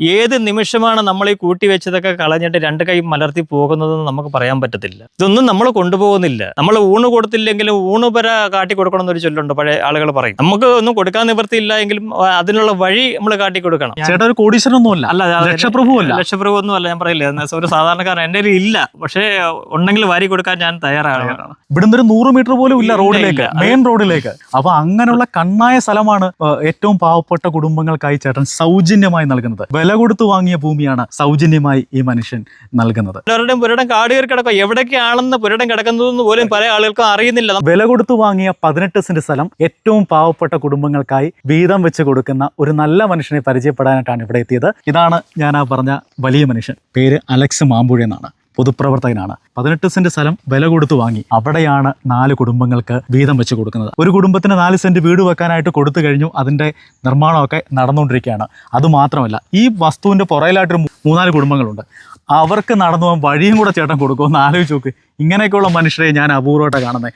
ഏത് നിമിഷമാണ് നമ്മൾ ഈ കൂട്ടി വെച്ചതൊക്കെ കളഞ്ഞിട്ട് രണ്ട് കൈ മലർത്തി പോകുന്നതെന്ന് നമുക്ക് പറയാൻ പറ്റത്തില്ല. ഇതൊന്നും നമ്മൾ കൊണ്ടുപോകുന്നില്ല. നമ്മൾ ഊണ് കൊടുത്തില്ലെങ്കിലും ഊണ് പര കാട്ടി കൊടുക്കണം എന്നൊരു ചൊല്ലുണ്ട് പഴയ ആളുകൾ പറയും. നമുക്ക് ഒന്നും കൊടുക്കാൻ നിവൃത്തിയില്ല എങ്കിലും അതിനുള്ള വഴി നമ്മൾ കാട്ടി കൊടുക്കണം. ചേട്ടാ ഒരു കോടീശ്വരൊന്നുമല്ല അല്ല ലക്ഷപ്രഭുവല്ല ലക്ഷപ്രഭു ഒന്നും അല്ല ഞാൻ പറയില്ല? ഒരു സാധാരണക്കാരൻ എന്റെ കയ്യിൽ ഇല്ല. പക്ഷേ ഉണ്ടെങ്കിൽ വാരി കൊടുക്കാൻ ഞാൻ തയ്യാറാണ്. ഇവിടുന്ന് ഒരു നൂറ് മീറ്റർ പോലും ഇല്ല, റോഡിലേക്ക് മെയിൻ റോഡിലേക്ക്. അപ്പൊ അങ്ങനെയുള്ള കണ്ണായ സ്ഥലമാണ് ഏറ്റവും പാവപ്പെട്ട കുടുംബങ്ങൾക്കായി ചേട്ടൻ സൗജന്യമായി നൽകുന്നത്. വില കൊടുത്ത് വാങ്ങിയ ഭൂമിയാണ് സൗജന്യമായി ഈ മനുഷ്യൻ നൽകുന്നത്. പലരുടെയും പുരടം കാടുകയറി കിടക്കുക. എവിടേക്കാണെന്ന് പുരടം കിടക്കുന്നതെന്ന് പോലും പല ആളുകൾക്കും അറിയുന്നില്ല. വില കൊടുത്ത് വാങ്ങിയ പതിനെട്ട് സെന്റ് സ്ഥലം ഏറ്റവും പാവപ്പെട്ട കുടുംബങ്ങൾക്കായി വീതം വെച്ച് കൊടുക്കുന്ന ഒരു നല്ല മനുഷ്യനെ പരിചയപ്പെടാനായിട്ടാണ് ഇവിടെ എത്തിയത്. ഇതാണ് ഞാൻ ആ പറഞ്ഞ വലിയ മനുഷ്യൻ. പേര് അലക്സ് മാമ്പുഴ എന്നാണ്. പൊതുപ്രവർത്തകനാണ്. പതിനെട്ട് സെന്റ് സ്ഥലം വില കൊടുത്ത് വാങ്ങി. അവിടെയാണ് നാല് കുടുംബങ്ങൾക്ക് വീതം വെച്ച് കൊടുക്കുന്നത്. ഒരു കുടുംബത്തിന് നാല് സെന്റ് വീട് വെക്കാനായിട്ട് കൊടുത്തു കഴിഞ്ഞു അതിന്റെ നിർമ്മാണമൊക്കെ നടന്നുകൊണ്ടിരിക്കുകയാണ്. അതുമാത്രമല്ല ഈ വസ്തുവിന്റെ പുറയിലായിട്ടൊരു മൂന്നാൽ കുടുംബങ്ങളുണ്ട്. അവർക്ക് നടന്നു പോകാൻ വഴിയും കൂടെ ചേട്ടൻ കൊടുക്കുമെന്ന് ആലോചിച്ച് നോക്ക്. ഇങ്ങനെയൊക്കെയുള്ള മനുഷ്യരെ ഞാൻ അപൂർവമായിട്ട് കാണുന്നത്.